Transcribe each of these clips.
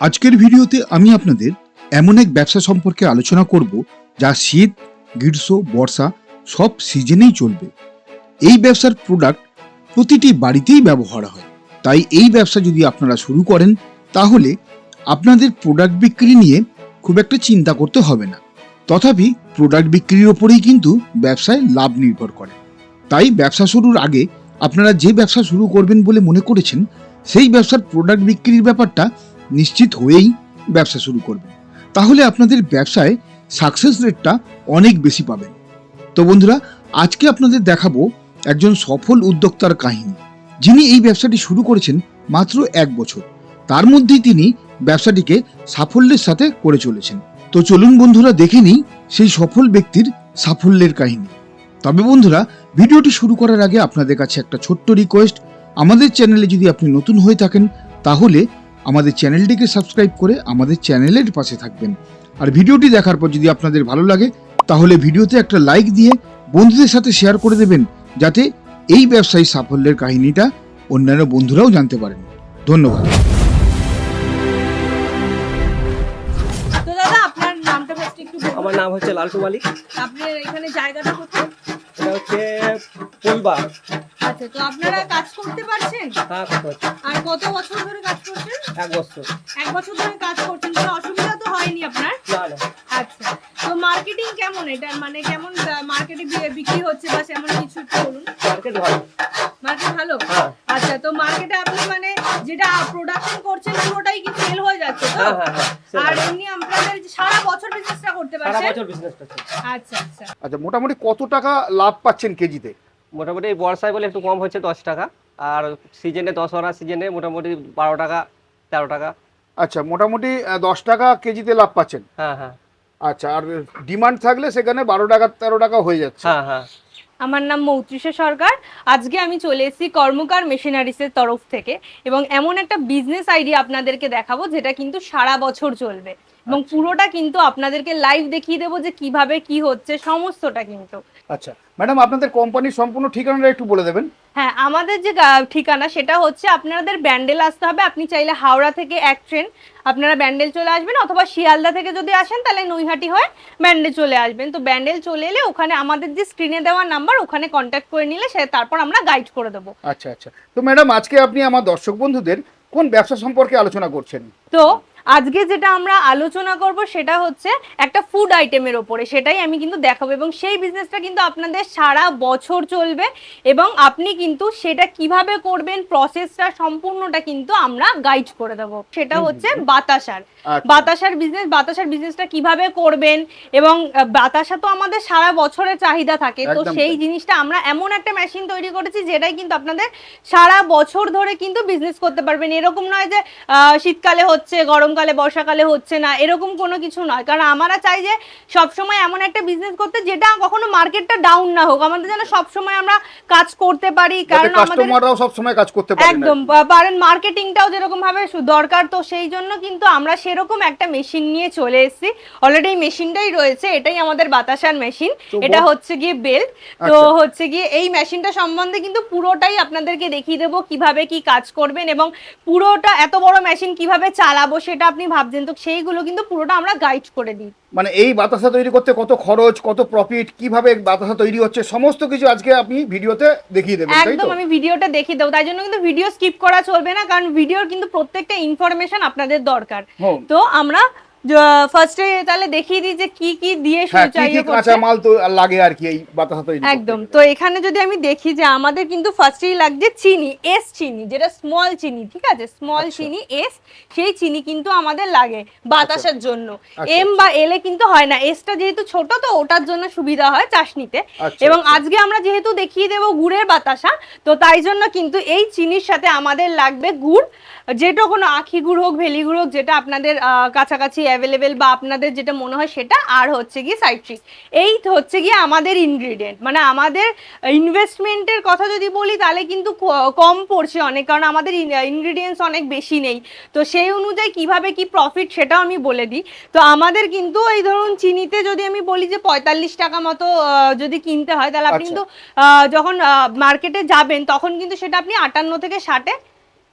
আজকের ভিডিওতে আমি আপনাদের এমন এক ব্যবসা সম্পর্কে আলোচনা করব যা শীত, গ্রীষ্ম, বর্ষা সব সিজনেই চলবে। এই ব্যবসার প্রোডাক্ট প্রতিটি বাড়িতেই ব্যবহার হয়। তাই এই ব্যবসা যদি আপনারা শুরু করেন, তাহলে আপনাদের প্রোডাক্ট বিক্রি নিয়ে খুব একটা চিন্তা করতে হবে না। তথাপি প্রোডাক্ট বিক্রির ওপরেই কিন্তু ব্যবসায় লাভ নির্ভর করে। তাই ব্যবসা শুরুর আগে আপনারা যে ব্যবসা শুরু করবেন বলে মনে করেছেন, সেই ব্যবসার প্রোডাক্ট বিক্রির ব্যাপারটা নিশ্চিত হয়েই ব্যবসা শুরু করবেন তাহলে আপনাদের ব্যবসায় সাকসেস রেটটা অনেক বেশি পাবেন। তো বন্ধুরা, আজকে আপনাদের দেখাবো একজন সফল উদ্যোক্তার কাহিনী। যিনি এই ব্যবসাটি শুরু করেছেন মাত্র এক বছর। তার মধ্যেই তিনি ব্যবসাটিকে সাফল্যের সাথে করে চলেছেন। তো চলুন বন্ধুরা, দেখে নিই সেই সফল ব্যক্তির সাফল্যের কাহিনী। তবে বন্ধুরা, ভিডিওটি শুরু করার আগে আপনাদের কাছে একটা ছোট্ট রিকোয়েস্ট আমাদের চ্যানেলে যদি আপনি নতুন হয়ে থাকেন, তাহলে আমাদের চ্যানেলটিকে সাবস্ক্রাইব করে আমাদের চ্যানেলের পাশে থাকবেন। আর ভিডিওটি দেখার পর যদি আপনাদের ভালো লাগে তাহলে ভিডিওতে একটা লাইক দিয়ে বন্ধুদের সাথে শেয়ার করে দেবেন যাতে এই ব্যবসায়ী সাফল্যের কাহিনীটা অন্যান্য বন্ধুরাও জানতে পারেন। ধন্যবাদ। তো দাদা আপনার নামটা ফার্স্ট একটু বলুন। আমার নাম হচ্ছে লালটু মালিক আপনার এখানে জায়গাটা কোথায়? এটা হচ্ছে পরিবার আচ্ছা তো আপনারা কাজ করতে পারছেন? হ্যাঁ আর কত বছর ধরে কাজ করছেন? এক বছর। এক বছর ধরে কাজ করছেন কোনো অসুবিধা তো হয়নি আপনার? না না। আচ্ছা তো মার্কেটিং কেমন এটা? মানে কেমন মার্কেটে বিক্রি হচ্ছে বা সেমন কিছু একটু বলুন। মার্কেট ভালো। মার্কেট ভালো? হ্যাঁ। আচ্ছা তো মার্কেটে আপনি মানে যেটা প্রোডাকশন করছেন পুরোটাই কি সেল হয়ে যাচ্ছে তো? হ্যাঁ আর এমনি আপনাদের সারা বছর বিজনেসটা করতে সারা বছর বিজনেসটা আচ্ছা আচ্ছা। আচ্ছা মোটামুটি কত টাকা লাভ পাচ্ছেন কেজিতে? মোটামুটি এই বর্ষায় বলে একটু কম হচ্ছে দশ টাকা। আর সিজনে দশহরা সিজনে মোটামুটি বারো টাকা তেরো টাকা। আচ্ছা মোটামুটি দশ টাকা কেজিতে লাভ পাচ্ছেন? হ্যাঁ হ্যাঁ। আচ্ছা আর ডিমান্ড থাকলে সেখানে বারো টাকা তেরো টাকা হয়ে যাচ্ছে। হ্যাঁ হ্যাঁ। আমার নাম মৌত্রিষা সরকার। আজকে আমি চলে এসেছি কর্মকার মেশিনারিসের তরফ থেকে এবং এমন একটা বিজনেস আইডিয়া আপনাদেরকে দেখাবো যেটা কিন্তু সারা বছর চলবে। এবং পুরোটা কিন্তু আপনাদেরকে লাইভ দেখিয়ে দেবো যে কীভাবে কি হচ্ছে সমস্তটা কিন্তু। আচ্ছা ম্যাডাম আপনাদের কোম্পানির সম্পূর্ণ ঠিকানাটা একটু বলে দেবেন। হ্যাঁ আমাদের যে ঠিকানা সেটা হচ্ছে আপনাদের ব্যান্ডেল আসতে হবে। আপনি চাইলে হাওড়া থেকে এক ট্রেন আপনারা ব্যান্ডেল চলে আসবেন অথবা শিয়ালদা থেকে যদি আসেন তাহলে নৈহাটি হয়ে ব্যান্ডেল চলে আসবেন। তো ব্যান্ডেল চলে এলে ওখানে আমাদের যে স্ক্রিনে দেওয়া নাম্বার ওখানে কন্ট্যাক্ট করে নিলে সে তারপর আমরা গাইড করে দেবো। আচ্ছা আচ্ছা। তো ম্যাডাম আজকে আপনি আমার দর্শক বন্ধুদের কোন ব্যবসা সম্পর্কে আলোচনা করছেন? তো আজকে যেটা আমরা আলোচনা করব সেটা হচ্ছে একটা ফুড আইটেমের ওপরে। সেটাই আমি কিন্তু দেখাবো এবং সেই বিজনেসটা কিন্তু আপনাদের সারা বছর চলবে এবং আপনি কিন্তু সেটা কীভাবে করবেন প্রসেসটা সম্পূর্ণটা কিন্তু আমরা গাইড করে দেবো। সেটা হচ্ছে বাতাসার। আচ্ছা। বাতাসার বিজনেস বাতাসার বিজনেসটা কীভাবে করবেন এবং বাতাসা তো আমাদের সারা বছরের চাহিদা থাকে তো সেই জিনিসটা আমরা এমন একটা মেশিন তৈরি করেছি যেটাই কিন্তু আপনাদের সারা বছর ধরে কিন্তু বিজনেস করতে পারবেন। এরকম নয় যে আহ, শীতকালে হচ্ছে গরমকালে বর্ষাকালে হচ্ছে না এরকম কোনো কিছু নয়। কারণ আমরা চাই যে সবসময় এমন একটা বিজনেস করতে যেটা কখনো মার্কেটটা ডাউন না হোক। আমাদের যেন সবসময় আমরা কাজ করতে পারি কারণ আমাদের কাস্টমাররাও সব সময় কাজ করতে পারেন একদম পারেন মার্কেটিংটাও যেরকম ভাবে দরকার তো সেই জন্য কিন্তু আমরা সেরকম একটা মেশিন নিয়ে চলে এসেছি। অলরেডি মেশিনটাই রয়েছে এটাই আমাদের বাতাসার মেশিন এটা হচ্ছে গিয়ে বেল তো আচ্ছা। হচ্ছে গিয়ে এই মেশিনটা সম্বন্ধে কিন্তু পুরোটাই আপনাদেরকে দেখিয়ে দেবো কীভাবে কি কাজ করবেন এবং পুরোটা এত বড় মেশিন কীভাবে চালাবো সেটা আপনি ভাবছেন তো সেইগুলো কিন্তু পুরোটা আমরা গাইড করে দিই। মানে এই বাতাসা তৈরি করতে কত খরচ কত প্রফিট কীভাবে বাতাসা তৈরি হচ্ছে সমস্ত কিছু আজকে আপনি ভিডিওতে দেখিয়ে দেবেন তাই তো? একদম আমি ভিডিওটা দেখিয়ে দেবো তাই জন্য কিন্তু ভিডিও স্কিপ করা চলবে না কারণ ভিডিওর কিন্তু প্রত্যেকটা ইনফরমেশন আপনাদের দরকার। তো আমরা ফার্স্টে তাহলে দেখিয়ে দিই যে কি কি দিয়ে হ্যাঁ কি কি কাঁচা মাল তো লাগে আর কি এই বাতাসা তৈরি একদম। তো এখানে যদি আমি দেখি যে আমাদের কিন্তু ফার্স্টেই লাগছে চিনি এস চিনি যেটা স্মল চিনি ঠিক আছে? স্মল আচ্ছা। চিনি এস সেই চিনি কিন্তু আমাদের লাগে বাতাসের জন্য। আচ্ছা, এম বা এলে কিন্তু হয় না। এসটা যেহেতু ছোট তো ওটার জন্য সুবিধা হয় চাশনিতে। আচ্ছা, এবং আচ্ছা। আজকে আমরা যেহেতু দেখিয়ে দেবো গুড়ের বাতাসা তো তাই জন্য কিন্তু এই চিনির সাথে আমাদের লাগবে গুড়। যেটা কোনো আখি গুড় হোক ভেলি গুড় হোক যেটা আপনাদের আহ, কাছাকাছি অ্যাভেলেবেল বা আপনাদের যেটা মনে হয় সেটা আর হচ্ছে গিয়ে সাইট্রিক এই হচ্ছে গিয়ে আমাদের ইনগ্রিডিয়েন্ট মানে আমাদের ইনভেস্টমেন্টের কথা যদি বলি তাহলে কিন্তু কম পড়ছে অনেক কারণ আমাদের ইনগ্রিডিয়েন্টস অনেক বেশি নেই। তো সেই অনুযায়ী কীভাবে কি প্রফিট সেটাও আমি বলে দিই। তো আমাদের কিন্তু এই ধরুন চিনিতে যদি আমি বলি যে পঁয়তাল্লিশ টাকা মতো যদি কিনতে হয় তাহলে আপনি আচ্ছা। কিন্তু যখন মার্কেটে যাবেন তখন কিন্তু সেটা আপনি আটান্ন থেকে ষাটে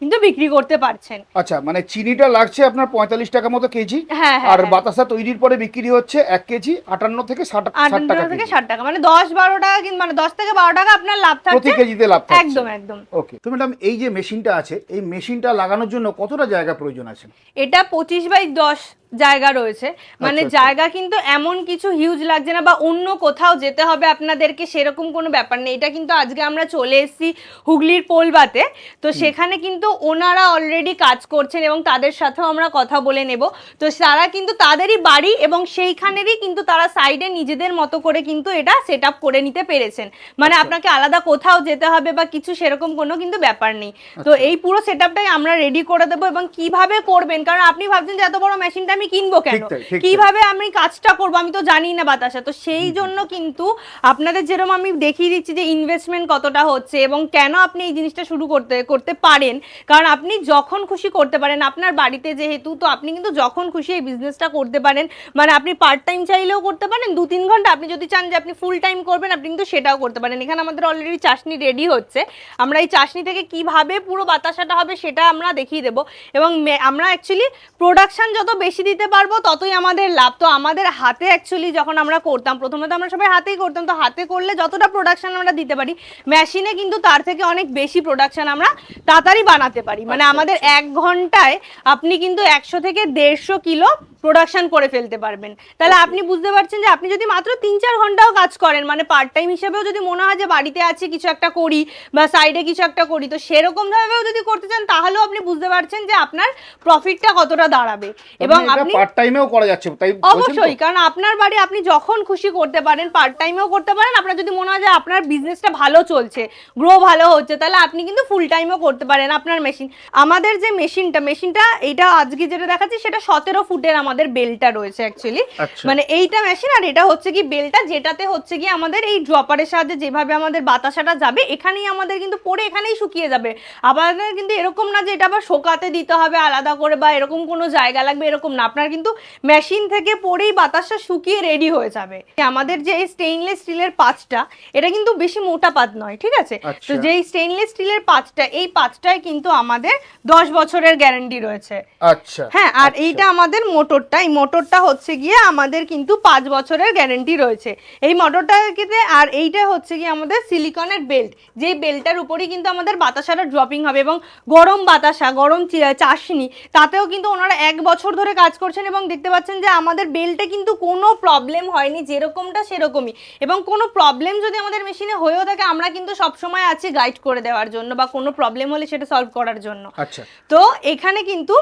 কিন্তু বিক্রি করতে পারছেন। আচ্ছা মানে চিনিটা লাগছে আপনার পঁয়তাল্লিশ টাকা মতো কেজি। হ্যাঁ হ্যাঁ আর হ্যাঁ। বাতাসা তৈরির পরে বিক্রি হচ্ছে এক কেজি আটান্ন থেকে ষাট টাকা থেকে। ষাট টাকা মানে দশ বারো টাকা কিন্তু মানে দশ থেকে বারো টাকা আপনার লাভ প্রতি কেজিতে লাভ থাকছে। একদম একদম। ওকে। তো ম্যাডাম এই যে মেশিনটা আছে এই মেশিনটা লাগানোর জন্য কতটা জায়গা প্রয়োজন আছে? এটা পঁচিশ বাই দশ জায়গা রয়েছে। মানে আচ্ছা, আচ্ছা। জায়গা কিন্তু এমন কিছু হিউজ লাগছে না বা অন্য কোথাও যেতে হবে আপনাদেরকে সেরকম কোনো ব্যাপার নেই। এটা কিন্তু আজকে আমরা চলে এসেছি হুগলির পোলবাতে। তো সেখানে কিন্তু ওনারা অলরেডি কাজ করছেন এবং তাদের সাথেও আমরা কথা বলে নেব। তো তারা কিন্তু তাদেরই বাড়ি এবং সেইখানেরই কিন্তু তারা সাইডে নিজেদের মতো করে কিন্তু এটা সেট করে নিতে পেরেছেন। মানে আচ্ছা। আপনাকে আলাদা কোথাও যেতে হবে বা কিছু সেরকম কোনো কিন্তু ব্যাপার নেই। তো আচ্ছা। এই পুরো সেট আমরা রেডি করে দেবো এবং কীভাবে করবেন? কারণ আপনি ভাবছেন যে এত বড় মেশিনটা আমি কিনবো কেন। কীভাবে আমি কাজটা করব? আমি তো জানি না বাতাসা। তো সেই জন্য কিন্তু আপনাদের যেরকম আমি দেখিয়ে দিচ্ছি যে ইনভেস্টমেন্ট কতটা হচ্ছে এবং কেন আপনি এই জিনিসটা শুরু করতে করতে পারেন। কারণ আপনি যখন খুশি করতে পারেন, আপনার বাড়িতে যেহেতু, তো আপনি কিন্তু যখন খুশি এই বিজনেসটা করতে পারেন। মানে আপনি পার্ট টাইম চাইলেও করতে পারেন দু তিন ঘণ্টা। আপনি যদি চান যে আপনি ফুল টাইম করবেন, আপনি কিন্তু সেটাও করতে পারেন। এখানে আমাদের অলরেডি চাশনি রেডি হচ্ছে। আমরা এই চাশনি থেকে কীভাবে পুরো বাতাসাটা হবে, সেটা আমরা দেখিয়ে দেবো। এবং আমরা অ্যাকচুয়ালি প্রোডাকশান যত বেশি দিতে পারব, ততই আমাদের লাভ। তো আমাদের হাতে অ্যাকচুয়ালি যখন আমরা করতাম, প্রথমে তো আমরা সবাই হাতেই করতাম। তো হাতে করলে যতটা প্রোডাকশান আমরা দিতে পারি মেশিনে কিন্তু তার থেকে অনেক বেশি প্রোডাকশান আমরা তাড়াতাড়ি বানাতে পারি। মানে আচ্ছা, আমাদের এক ঘন্টায় আপনি কিন্তু একশো থেকে দেড়শো কিলো প্রোডাকশন করে ফেলতে পারবেন। তাহলে আপনি বুঝতে পারছেন যে আপনি যদি মাত্র তিন চার ঘন্টাও কাজ করেন মানে পার্ট টাইম হিসেবেও যদি মনে হয় যে বাড়িতে আছি কিছু একটা করি বা সাইডে কিছু একটা করি তো সেরকম ভাবেও যদি করতে চান তাহলেও আপনি বুঝতে পারছেন যে আপনার প্রফিটটা কতটা দাঁড়াবে। এবং আপনি পার্ট টাইমেও করা যাচ্ছে তাই অবশ্যই কারণ আপনার বাড়ি আপনি যখন খুশি করতে পারেন পার্ট টাইমেও করতে পারেন আপনার যদি মনে হয় যে আপনার বিজনেসটা ভালো চলছে গ্রো ভালো হচ্ছে তাহলে আপনি কিন্তু ফুল টাইমও করতে পারেন। আপনার মেশিন আমাদের যে মেশিনটা মেশিনটা এটা আজকে যেটা দেখাচ্ছি সেটা সতেরো ফুটের আমাদের বেলটা রয়েছে অ্যাকচুয়ালি আচ্ছা। মানে এইটা মেশিন আর এটা হচ্ছে কি বেলটা যেটাতে হচ্ছে কি আমাদের এই ড্রপারের সাহায্যে যেভাবে আমাদের বাতাসাটা যাবে এখানেই আমাদের কিন্তু পরে এখানেই শুকিয়ে যাবে। আবার কিন্তু এরকম না যে এটা আবার শোকাতে দিতে হবে আলাদা করে বা এরকম কোনো জায়গা লাগবে এরকম না। আপনার কিন্তু মেশিন থেকে পরেই বাতাসটা শুকিয়ে রেডি হয়ে যাবে। আমাদের যে স্টেইনলেস স্টিলের পাঁচটা এটা কিন্তু বেশি মোটা পাত নয় ঠিক আছে? আচ্ছা। তো যেই স্টেইনলেস স্টিলের পাঁচটা এই পাঁচটায় কিন্তু আমাদের দশ বছরের গ্যারান্টি রয়েছে। আচ্ছা হ্যাঁ আর আচ্ছা। এইটা আমাদের মোটরটা এই মোটরটা হচ্ছে গিয়ে আমাদের কিন্তু পাঁচ বছরের গ্যারেন্টি রয়েছে। এই মোটরটা কিন্তু আর এইটা হচ্ছে গিয়ে আমাদের সিলিকনের বেল্ট যেই বেল্টটার উপরেই কিন্তু আমাদের বাতাসাটা ড্রপিং হবে এবং গরম বাতাসা গরম চি- চাশনি তাতেও কিন্তু ওনারা এক বছর ধরে কাজ করছেন এবং দেখতে পাচ্ছেন যে আমাদের বেল্টে কিন্তু কোনো প্রবলেম হয়নি যেরকমটা সেরকমই। এবং কোনো প্রবলেম যদি আমাদের মেশিনে হয়েও থাকে আমরা কিন্তু সবসময় আছি গাইড করে দেওয়ার জন্য বা কোনো প্রবলেম হলে সেটা সলভ করার জন্য। আচ্ছা। তো এখানে কিন্তু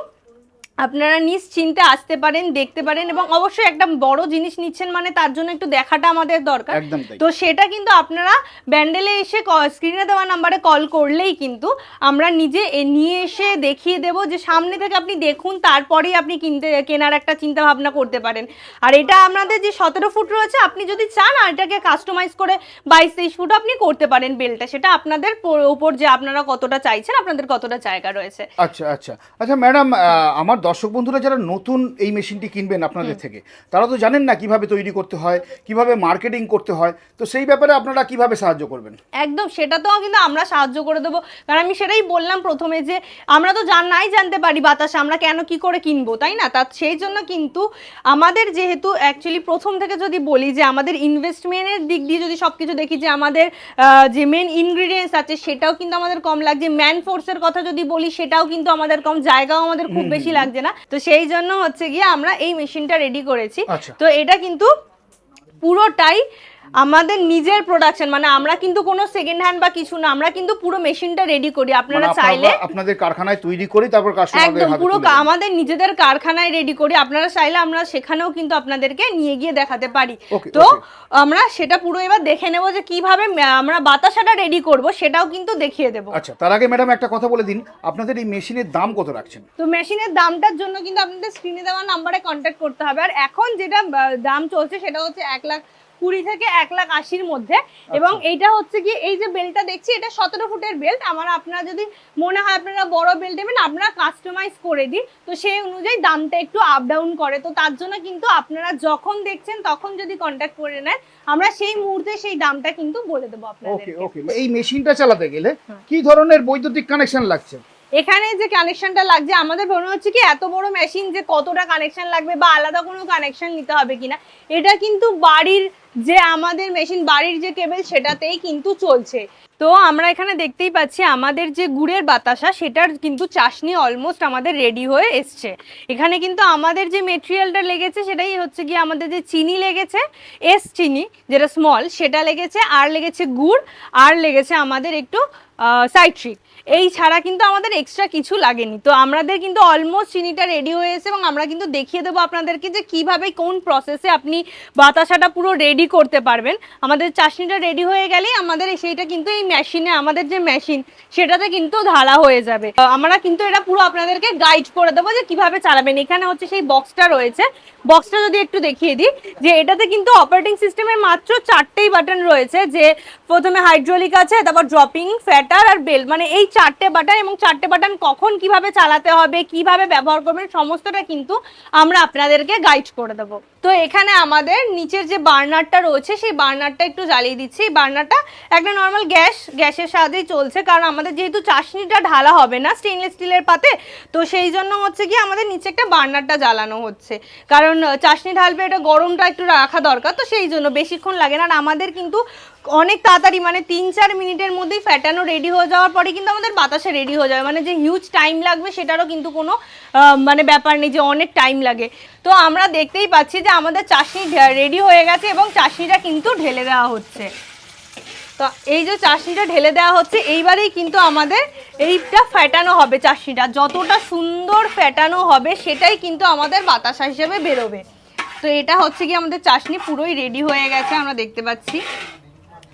আপনারা নিশ্চিন্তে আসতে পারেন দেখতে পারেন এবং অবশ্যই একটা বড় জিনিস নিচ্ছেন মানে তার জন্য একটু দেখাটা আমাদের দরকার। তো সেটা কিন্তু আপনারা ব্যান্ডেলে এসে স্ক্রিনে দেওয়া নাম্বারে কল করলেই কিন্তু আমরা নিজে এ নিয়ে এসে দেখিয়ে দেব যে সামনে থেকে আপনি দেখুন তারপরেই আপনি কিনতে কেনার একটা চিন্তা ভাবনা করতে পারেন। আর এটা আপনাদের যে সতেরো ফুট রয়েছে আপনি যদি চান আর এটাকে কাস্টমাইজ করে বাইশ তেইশ ফুট আপনি করতে পারেন বেলটা সেটা আপনাদের উপর যে আপনারা কতটা চাইছেন আপনাদের কতটা জায়গা রয়েছে। আচ্ছা আচ্ছা। আচ্ছা ম্যাডাম আমার দর্শক বন্ধুরা যারা নতুন এই মেশিনটি কিনবেন আপনাদের থেকে তারা তো জানেন না কীভাবে তৈরি করতে হয় কীভাবে মার্কেটিং করতে হয় তো সেই ব্যাপারে আপনারা কীভাবে সাহায্য করবেন? একদম সেটা তো কিন্তু আমরা সাহায্য করে দেবো। কারণ আমি সেটাই বললাম প্রথমে যে আমরা তো জান নাই জানতে পারি বাতাসা আমরা কেন কি করে কিনবো তাই না? তা সেই জন্য কিন্তু আমাদের যেহেতু অ্যাকচুয়ালি প্রথম থেকে যদি বলি যে আমাদের ইনভেস্টমেন্টের দিক দিয়ে যদি সব কিছু দেখি যে আমাদের যে মেন ইনগ্রিডিয়েন্টস আছে সেটাও কিন্তু আমাদের কম লাগছে। ম্যান ফোর্সের কথা যদি বলি সেটাও কিন্তু আমাদের কম জায়গাও আমাদের খুব বেশি লাগছে। না তো সেই জন্য হচ্ছে গিয়ে আমরা এই মেশিনটা রেডি করেছি আচ্ছা। তো এটা কিন্তু পুরোটাই আমাদের নিজের প্রোডাকশন মানে আমরা কিন্তু কোনো সেকেন্ড হ্যান্ড বা কিছু না আমরা কিন্তু পুরো মেশিনটা রেডি করি। আপনারা মানে চাইলে আপনাদের কারখানায় তৈরি করি তারপর কাস্টমারদের একদম পুরো। আমাদের নিজেদের কারখানায় রেডি করি। আপনারা চাইলে আমরা সেখানেও কিন্তু আপনাদেরকে নিয়ে গিয়ে দেখাতে পারি। তো আমরা সেটা পুরো এবার দেখে নেব যে কীভাবে আমরা বাতাসাটা রেডি করব সেটাও কিন্তু দেখিয়ে দেবো। আচ্ছা তার আগে ম্যাডাম একটা কথা বলে দিন আপনাদের এই মেশিনের দাম কত রাখছেন? তো মেশিনের দামটার জন্য কিন্তু আপনাদের স্ক্রিনে দেওয়া নাম্বারে কন্ট্যাক্ট করতে হবে। আর এখন যেটা দাম চলছে সেটা হচ্ছে এক লাখ কুড়ি থেকে এক লাখ আশির মধ্যে। এবং এইটা হচ্ছে কি এই যে বেল্টটা দেখছি এটা সতেরো ফুটের বেল্ট আমার আপনারা যদি মনে হয় আপনারা বড় বেল্ট নেবেন আপনারা কাস্টমাইজ করে দিই তো সেই অনুযায়ী দামটা একটু আপ ডাউন করে। তো তার জন্য কিন্তু আপনারা যখন দেখছেন তখন যদি কন্ট্যাক্ট করে নেন আমরা সেই মুহূর্তে সেই দামটা কিন্তু বলে দেবো ওকে আপনাদের ওকে এই মেশিনটা চালাতে গেলে কি ধরনের বৈদ্যুতিক কানেকশন লাগছে? এখানে যে কানেকশনটা লাগছে, আমাদের মনে হচ্ছে কি এত বড় মেশিন যে কতটা কানেকশন লাগবে বা আলাদা কোনো কানেকশন নিতে হবে কিনা, এটা কিন্তু বাড়ির যে আমাদের মেশিন বাড়ির যে কেবল সেটাতেই কিন্তু চলছে। তো আমরা এখানে দেখতেই পাচ্ছি আমাদের যে গুড়ের বাতাসা, সেটার কিন্তু চাশনি অলমোস্ট আমাদের রেডি হয়ে এসছে। এখানে কিন্তু আমাদের যে মেটেরিয়ালটা লেগেছে, সেটাই হচ্ছে গিয়ে আমাদের যে চিনি লেগেছে এস চিনি, যেটা স্মল সেটা লেগেছে, আর লেগেছে গুড়, আর লেগেছে আমাদের একটু সাইট্রিক। এই ছাড়া কিন্তু আমাদের এক্সট্রা কিছু লাগেনি। তো আমাদের কিন্তু অলমোস্ট চিনিটা রেডি হয়ে এসেছে এবং আমরা কিন্তু দেখিয়ে দেবো আপনাদেরকে যে কীভাবে কোন প্রসেসে আপনি বাতাসাটা পুরো রেডি করতে পারবেন। আমাদের চাশনিটা রেডি হয়ে গেলেই আমাদের সেইটা কিন্তু এই মেশিনে আমাদের যে মেশিন সেটাতে কিন্তু ঢালা হয়ে যাবে। আমরা কিন্তু এটা পুরো আপনাদেরকে গাইড করে দেবো যে কীভাবে চালাবেন। এখানে হচ্ছে সেই বক্সটা রয়েছে। বক্সটা যদি একটু দেখিয়ে দিই, যে এটাতে কিন্তু অপারেটিং সিস্টেমের মাত্র চারটেই বাটন রয়েছে, যে প্রথমে হাইড্রোলিক আছে, তারপর ড্রপিং ফ্যাটার আর বেল মানে এই চারটে বাটন এবং চারটে বাটন কখন কীভাবে চালাতে হবে, কীভাবে ব্যবহার করবেন, সমস্তটা কিন্তু আমরা আপনাদেরকে গাইড করে দেবো। তো এখানে আমাদের নিচের যে বার্নারটা রয়েছে, সেই বার্নারটা একটু জ্বালিয়ে দিচ্ছি। এই বার্নারটা একটা নর্মাল গ্যাস, গ্যাসের সাথেই চলছে, কারণ আমাদের যেহেতু চাশনিটা ঢালা হবে না স্টেনলেস স্টিলের পাতে, তো সেই জন্য হচ্ছে কি আমাদের নিচে একটা বার্নারটা জ্বালানো হচ্ছে। কারণ, চাশনি ঢালবে, এটা গরমটা একটু রাখা দরকার, তো সেই জন্য বেশিক্ষণ লাগে না। আর আমাদের কিন্তু অনেক তাড়াতাড়ি মানে তিন চার মিনিটের মধ্যেই ফ্যাটানো রেডি হয়ে যাওয়ার পরে কিন্তু আমাদের বাতাসে রেডি হয়ে যাবে। মানে যে হিউজ টাইম লাগবে সেটারও কিন্তু কোনো মানে ব্যাপার নেই যে অনেক টাইম লাগে। তো আমরা দেখতেই পাচ্ছি যে আমাদের চাশনি রেডি হয়ে গেছে এবং চাশনিটা কিন্তু ঢেলে দেওয়া হচ্ছে। তো এই যে চাশনিটা ঢেলে দেওয়া হচ্ছে, এইবারেই কিন্তু আমাদের এইটা ফ্যাটানো হবে চাশনিটা যতটা সুন্দর ফ্যাটানো হবে সেটাই কিন্তু আমাদের বাতাসা হিসেবে বেরোবে। তো এটা হচ্ছে কি আমাদের চাশনি পুরোই রেডি হয়ে গেছে, আমরা দেখতে পাচ্ছি।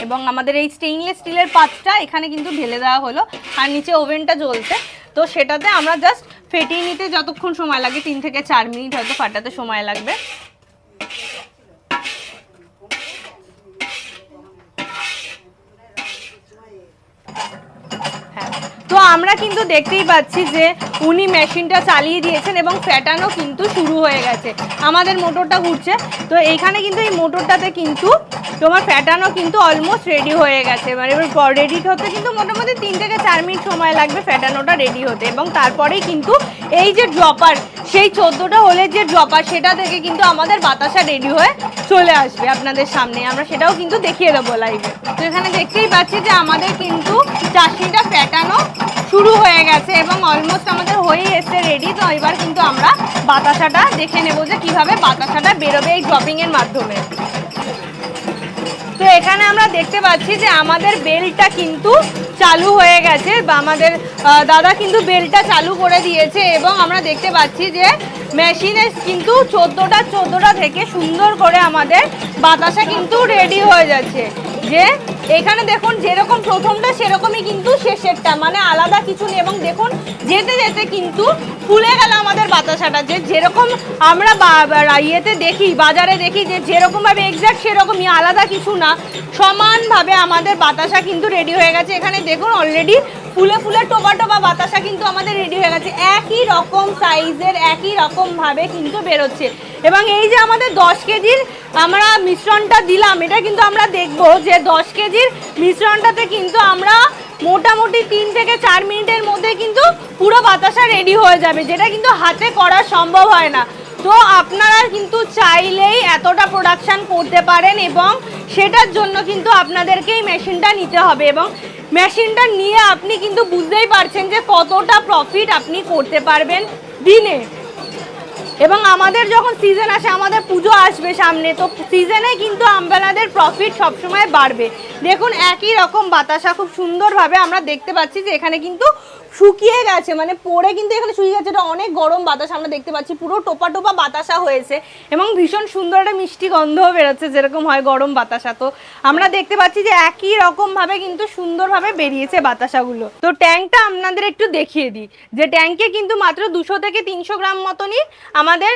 এবং আমাদের এই স্টেইনলেস স্টিলের পাতটা এখানে কিন্তু ঢেলে দেওয়া হলো, আর নিচে ওভেনটা জ্বলছে। তো সেটাতে আমরা জাস্ট ফেটিয়ে নিতে যতক্ষণ সময় লাগে, তিন থেকে চার মিনিট হয়তো ফাটাতে সময় লাগবে। হ্যাঁ। তো আমরা কিন্তু দেখতেই পাচ্ছি যে উনি মেশিনটা চালিয়ে দিয়েছেন এবং ফ্যাটানো কিন্তু শুরু হয়ে গেছে। আমাদের মোটরটা ঘুরছে। তো এইখানে কিন্তু এই মোটরটাতে কিন্তু তোমার ফ্যাটানো কিন্তু অলমোস্ট রেডি হয়ে গেছে। মানে এবার রেডি হতে কিন্তু মোটামুটি তিন থেকে চার মিনিট সময় লাগবে ফ্যাটানোটা রেডি হতে এবং তারপরেই কিন্তু এই যে ড্রপার সেই চোদ্দোটা হলে যে ড্রপার সেটা থেকে কিন্তু আমাদের বাতাসা রেডি হয়ে চলে আসবে আপনাদের সামনে। আমরা সেটাও কিন্তু দেখিয়ে দেবো লাইভে তো এখানে দেখতেই পাচ্ছি যে আমাদের কিন্তু চাটনিটা ফ্যাটানো শুরু হয়ে গেছে এবং অলমোস্ট আমাদের হয়ে এসছে রেডি তো এবার কিন্তু আমরা বাতাসাটা দেখে নেব যে কীভাবে বাতাসাটা বেরোবে এই ড্রপিংয়ের মাধ্যমে। তো এখানে আমরা দেখতে পাচ্ছি যে আমাদের বেলটা কিন্তু চালু হয়ে গেছে, বা আমাদের দাদা কিন্তু বেলটা চালু করে দিয়েছে এবং আমরা দেখতে পাচ্ছি যে মেশিনে কিন্তু চোদ্দোটা চোদ্দোটা থেকে সুন্দর করে আমাদের বাতাসা কিন্তু রেডি হয়ে যাচ্ছে। যে এখানে দেখুন, যেরকম প্রথমটা, সেরকমই কিন্তু শেষেরটা। মানে আলাদা কিছু নেই। এবং দেখুন, যেতে যেতে কিন্তু ফুলে গেল আমাদের বাতাসাটা। যে যেরকম আমরা ইয়েতে দেখি, বাজারে দেখি, যে যেরকমভাবে এক্স্যাক্ট সেরকমই, আলাদা কিছু না। সমানভাবে আমাদের বাতাসা কিন্তু রেডি হয়ে গেছে। এখানে দেখুন অলরেডি ফুলে ফুলে টোপা টোপা বাতাসা কিন্তু আমাদের রেডি হয়ে গেছে। একই রকম সাইজের একই রকম ভাবে কিন্তু বেরোচ্ছে। এবং এই যে আমাদের দশ কেজির আমরা মিশ্রণটা দিলাম, এটা কিন্তু আমরা দেখব যে দশ কেজির মিশ্রণটাতে কিন্তু আমরা মোটামুটি তিন থেকে চার মিনিটের মধ্যে কিন্তু পুরো বাতাসা রেডি হয়ে যাবে, যেটা কিন্তু হাতে করা সম্ভব হয় না। তো আপনারা কিন্তু চাইলেই এতটা প্রোডাকশান করতে পারেন এবং সেটার জন্য কিন্তু আপনাদেরকে এই মেশিনটা নিতে হবে এবং মেশিনটা নিয়ে আপনি কিন্তু বুঝতেই পারছেন যে কতটা প্রফিট আপনি করতে পারবেন দিনে। এবং আমাদের যখন সিজন আসে, আমাদের পুজো আসবে সামনে, তো সিজনে কিন্তু আমবালাদের প্রফিট সবসময় বাড়বে। দেখুন, একই রকম বাতাসা, খুব সুন্দরভাবে আমরা দেখতে পাচ্ছি যে এখানে কিন্তু শুকিয়ে গেছে মানে পরে কিন্তু এখানে শুকিয়ে গেছে, এটা অনেক গরম বাতাস আমরা দেখতে পাচ্ছি, পুরো টোপা টোপা বাতাসা হয়েছে এবং ভীষণ সুন্দর একটা মিষ্টি গন্ধও বেরোচ্ছে যেরকম হয় গরম বাতাসা। তো আমরা দেখতে পাচ্ছি যে একই রকমভাবে কিন্তু সুন্দরভাবে বেরিয়েছে বাতাসাগুলো। তো ট্যাঙ্কটা আপনাদের একটু দেখিয়ে দিই, যে ট্যাঙ্কে কিন্তু মাত্র দুশো থেকে তিনশো গ্রাম মতনই আমাদের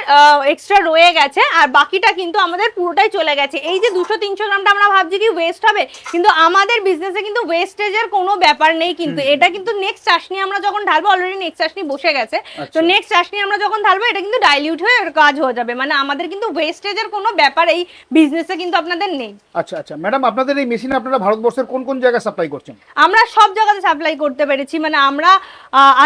এক্সট্রা রয়ে গেছে আর বাকিটা কিন্তু আমাদের পুরোটাই চলে গেছে। এই যে দুশো তিনশো গ্রামটা আমরা ভাবছি কি ওয়েস্ট হবে কিন্তু আমাদের বিজনেসে কিন্তু ওয়েস্টেজের কোনো ব্যাপার নেই কিন্তু। এটা কিন্তু নেক্সট চাশনি আমরা যখন ঢালবো অলরেডি নেক্সট চাশনি বসে গেছে। তো আচ্ছা। নেক্সট চাশনি আমরা যখন ঢালবো এটা কিন্তু ডাইলিউট হয়ে কাজ হয়ে যাবে। মানে আমাদের কিন্তু ওয়েস্টেজের কোনো ব্যাপার এই বিজনেসে কিন্তু আপনাদের নেই। আচ্ছা আচ্ছা। ম্যাডাম আপনাদের এই মেশিন আপনারা ভারতবর্ষের কোন কোন জায়গায় সাপ্লাই করছেন? আমরা সব জায়গাতে সাপ্লাই করতে পেরেছি। মানে আমরা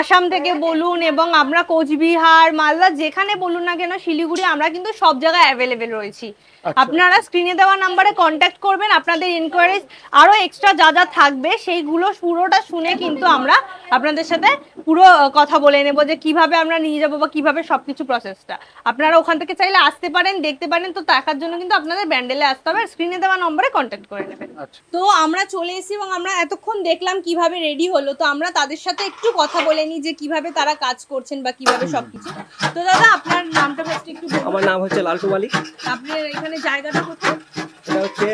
আসাম থেকে বলুন এবং আমরা কোচবিহার মালদা যেখানে বলুন না কেন শিলিগুড়ি আমরা কিন্তু সব জায়গায় অ্যাভেলেবেল রয়েছি। আচ্ছা। আপনারা স্ক্রিনে দেওয়া নাম্বারে কন্ট্যাক্ট করবেন আপনাদের ইনকোয়ারিজ আরও এক্সট্রা যা যা থাকবে সেইগুলো পুরোটা শুনে কিন্তু আমরা আপনাদের সাথে পুরো কথা বলে নেব যে কীভাবে আমরা নিয়ে যাব বা কীভাবে সবকিছু প্রসেসটা আপনারা ওখান থেকে চাইলে আসতে পারেন দেখতে পারেন তো দেখার জন্য কিন্তু আপনাদের ব্যান্ডেলে আসতে হবে স্ক্রিনে দেওয়া নম্বরে কন্ট্যাক্ট করে নেবেন। আচ্ছা। তো আমরা চলে এসেছি এবং আমরা এতক্ষণ দেখলাম কীভাবে রেডি হলো তো আমরা তাদের সাথে একটু কথা বলে নিই যে কীভাবে তারা কাজ করছেন বা কীভাবে সবকিছু। তো দাদা আপনার নামটা ফার্স্ট একটু আমার নাম হচ্ছে লালটু মালিক আপনার এখানে জায়গাটা কোথায়? এটা হচ্ছে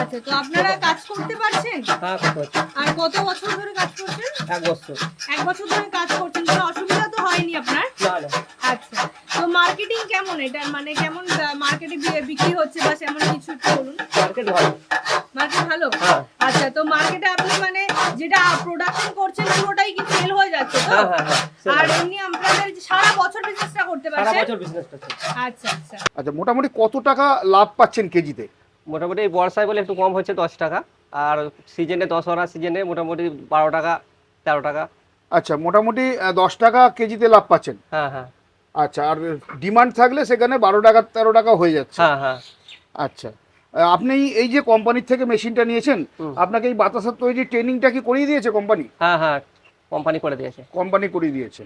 আচ্ছা তো আপনারা কাজ করতে পারছেন? হ্যাঁ কত হচ্ছে আর কত বছর ধরে কাজ করছেন? এক বছর। এক বছর ধরে কাজ করছেন কোনো অসুবিধা তো হয়নি আপনার? না না। আচ্ছা তো মার্কেটিং কেমন এটা? মানে কেমন মার্কেটে বিক্রি হচ্ছে বা সেমন কিছু বলুন। মার্কেট ভালো। মার্কেট ভালো? হ্যাঁ। আচ্ছা তো মার্কেটে যেটা প্রোডাকশন করছেন পুরোটাই কি সেল হয়ে যাচ্ছে তো? হ্যাঁ হ্যাঁ হ্যাঁ আর এমনি আপনাদের সারা বছর বিজনেসটা করতে সারা বছর বিজনেসটা আচ্ছা আচ্ছা। আচ্ছা মোটামুটি কত টাকা লাভ পাচ্ছেন কেজিতে? মোটামুটি বর্ষায় বলে একটু কম হচ্ছে দশ টাকা আর সিজনে দশহরা সিজনে মোটামুটি বারো টাকা তেরো টাকা। আচ্ছা মোটামুটি দশ টাকা কেজিতে লাভ পাচ্ছেন? হ্যাঁ হ্যাঁ। আচ্ছা আর ডিমান্ড থাকলে সেখানে বারো টাকা তেরো টাকা হয়ে যাচ্ছে। হ্যাঁ হ্যাঁ। আচ্ছা। আপনি এই যে কোম্পানির থেকে মেশিনটা নিয়েছেন আপনাকে এই বাতাসার তৈরি ট্রেনিংটা কি করিয়ে দিয়েছে কোম্পানি হ্যাঁ হ্যাঁ কোম্পানি করে দিয়েছে। কোম্পানি করিয়ে দিয়েছে।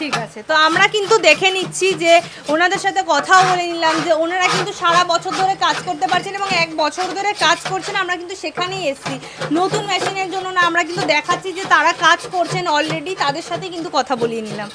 ঠিক আছে তো আমরা কিন্তু দেখে নিচ্ছি যে ওনাদের সাথে কথাও বলে নিলাম যে ওনারা কিন্তু সারা বছর ধরে কাজ করতে পারছেন এবং এক বছর ধরে কাজ করছেন আমরা কিন্তু সেখানেই এসেছি। নতুন মেশিনের জন্য না আমরা কিন্তু দেখাচ্ছি যে তারা কাজ করছেন অলরেডি তাদের সাথে কিন্তু কথা বলিয়ে নিলাম।